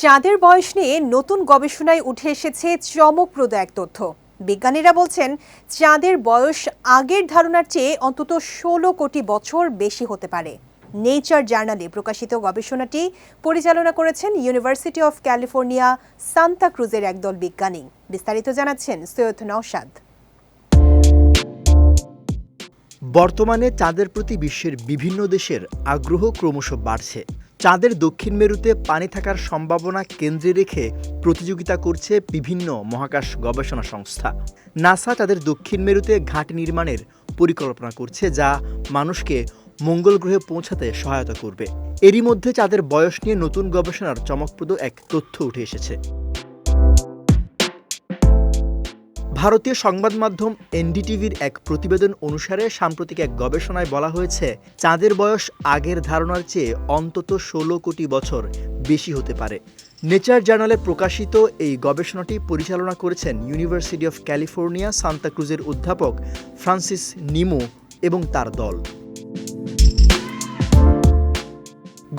চাঁদের বয়স নিয়ে নতুন গবেষণায় উঠে এসেছে চমকপ্রদ এক তথ্য। বিজ্ঞানীরা বলছেন, চাঁদের বয়স আগের ধারণার চেয়ে অন্তত ষোলো কোটি বছর বেশি হতে পারে। নেচার জার্নালে প্রকাশিত গবেষণাটি পরিচালনা করেছেন ইউনিভার্সিটি অফ ক্যালিফোর্নিয়া সান্তা ক্রুজের একদল বিজ্ঞানী। বিস্তারিত জানাচ্ছেন সৈয়দ নওশাদ। বর্তমানে চাঁদের প্রতি বিশ্বের বিভিন্ন দেশের আগ্রহ ক্রমশ বাড়ছে। চাঁদের দক্ষিণ মেরুতে পানি থাকার সম্ভাবনা কেন্দ্রে রেখে প্রতিযোগিতা করছে বিভিন্ন মহাকাশ গবেষণা সংস্থা। নাসা তাদের দক্ষিণ মেরুতে ঘাট নির্মাণের পরিকল্পনা করছে যা মানুষকে মঙ্গল গ্রহে পৌঁছাতে সহায়তা করবে। এরই মধ্যে চাঁদের বয়স নিয়ে নতুন গবেষণার চমকপ্রদ এক তথ্য উঠে এসেছে। ভারতীয় সংবাদ মাধ্যম এনডিটিভির এক প্রতিবেদন অনুসারে সাম্প্রতিক এক গবেষণায় বলা হয়েছে, চাঁদের বয়স আগের ধারণার চেয়ে অন্তত ষোলো কোটি বছর বেশি হতে পারে। নেচার জার্নালে প্রকাশিত এই গবেষণাটি পরিচালনা করেছেন ইউনিভার্সিটি অফ ক্যালিফোর্নিয়া সান্তাক্রুজের অধ্যাপক ফ্রান্সিস নিমো এবং তার দল।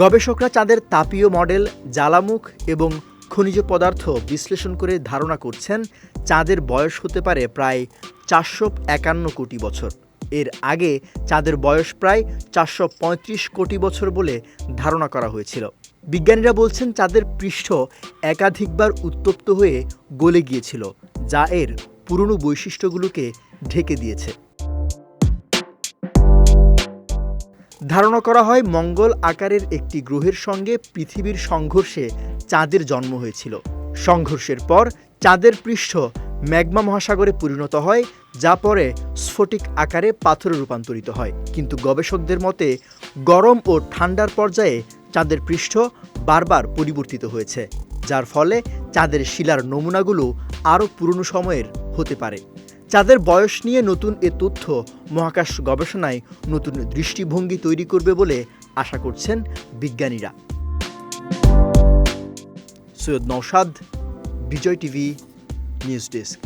গবেষকরা চাঁদের তাপীয় মডেল, জ্বালামুখ এবং খনিজ পদার্থ বিশ্লেষণ করে ধারণা করছেন চাঁদের বয়স হতে পারে প্রায় চারশো একান্ন কোটি বছর। এর আগে চাঁদের বয়স প্রায় চারশো পঁয়ত্রিশ কোটি বছর বলে ধারণা করা হয়েছিল। বিজ্ঞানীরা বলছেন চাঁদের পৃষ্ঠ একাধিকবার উত্তপ্ত হয়ে গলে গিয়েছিল, যা এর পুরনো বৈশিষ্ট্যগুলোকে ঢেকে দিয়েছে। ধারণা করা হয় মঙ্গল আকারের একটি গ্রহের সঙ্গে পৃথিবীর সংঘর্ষে চাঁদের জন্ম হয়েছিল। সংঘর্ষের পর চাঁদের পৃষ্ঠ ম্যাগমা মহাসাগরে পরিণত হয়, যা পরে স্ফটিক আকারে পাথরে রূপান্তরিত হয়। কিন্তু গবেষকদের মতে, গরম ও ঠান্ডার পর্যায়ে চাঁদের পৃষ্ঠ বারবার পরিবর্তিত হয়েছে, যার ফলে চাঁদের শিলার নমুনাগুলো আরও পুরনো সময়ের হতে পারে। চাঁদের বয়স নিয়ে নতুন এ তথ্য মহাকাশ গবেষণায় নতুন দৃষ্টিভঙ্গি তৈরি করবে বলে আশা করছেন বিজ্ঞানীরা। Syed Nousad Bijoy TV, news desk.